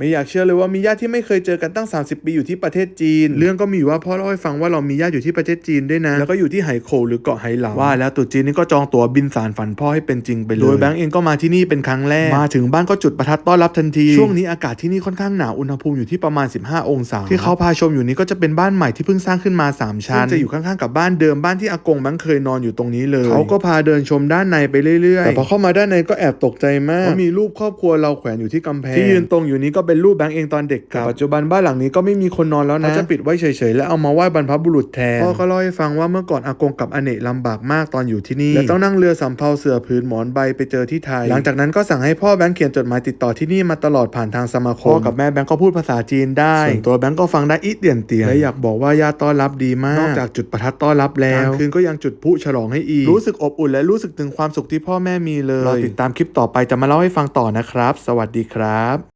ไม่อยากเชื่อเลยว่ามีญาติที่ไม่เคยเจอกันตั้ง 30 ปีอยู่ที่ประเทศจีน เรื่องก็มีอยู่ว่าพ่อเล่าให้ฟังว่าเรามีญาติอยู่ที่ประเทศจีนด้วยนะ แล้วก็อยู่ที่ไหโขวหรือเกาะไหหลำว่าแล้วตรุ๊จีนนี่ก็จองตั๋วบินสารฝันพ่อให้เป็นจริงไปเลย โดยแบงก์เองก็มาที่นี่เป็นครั้งแรก มาถึงบ้านก็จุดประทัดต้อนรับทันที ช่วงนี้อากาศที่นี่ค่อนข้างหนาว อุณหภูมิอยู่ที่ประมาณ 15 องศา ที่เขาพาชมอยู่นี้ก็จะเป็นบ้านใหม่ที่เพิ่งสร้างขึ้นมา 3 ชั้นซึ่งจะอยู่ข้างๆกับบ้านเดิมบ้านที่อากงแบงค์เคยนอนอยู่ตรงนี้เลย เขาก็พาเดินชมด้านในไปเรื่อยๆ แต่พอเข้ามาด้านในก็แอบตกใจมากเพราะมีรูปครอบครัวเราแขวนอยู่ที่กำแพงที่ยืนตรงอยู่นี้ก็เป็นรูปแบงค์เองตอนเด็กครับปัจจุบันบ้านหลังนี้ก็ไม่มีคนนอนแล้วนะเขาจะปิดไว้เฉยๆและเอามาไหว้บรรพบุรุษแทนพ่อก็เล่าให้ฟังว่าเมื่อก่อนอากงกับอเนกลำบากมากตอนอยู่ที่นี่และต้องนั่งเรือสำเภาเสือผืนหมอนใบไปเจอที่ไทย หลังจากนั้นก็สั่งให้พ่อแบงค์เขียนจดหมายติดต่อที่นี่มาตลอดผ่านทางสมาคมพ่อกับแม่แบงค์ก็พูดภาษาจีนได้ส่วนตัวแบงค์ก็ฟังได้อีเตียนเตียนและอยากบอกว่าญาติต้อนรับดีมากนอกจากจุดประทัดต้อนรับแล้วกลางคืนก็ยังจุดพลุฉลองให้อีกรู้สึกอบอุ่นและรู้สึกถึงความสุขที่พ่อแม่มีเลยรอติดตามคลิปต่อไปจะมาเล่าให้ฟังต่อนะครับ สวัสดีครับ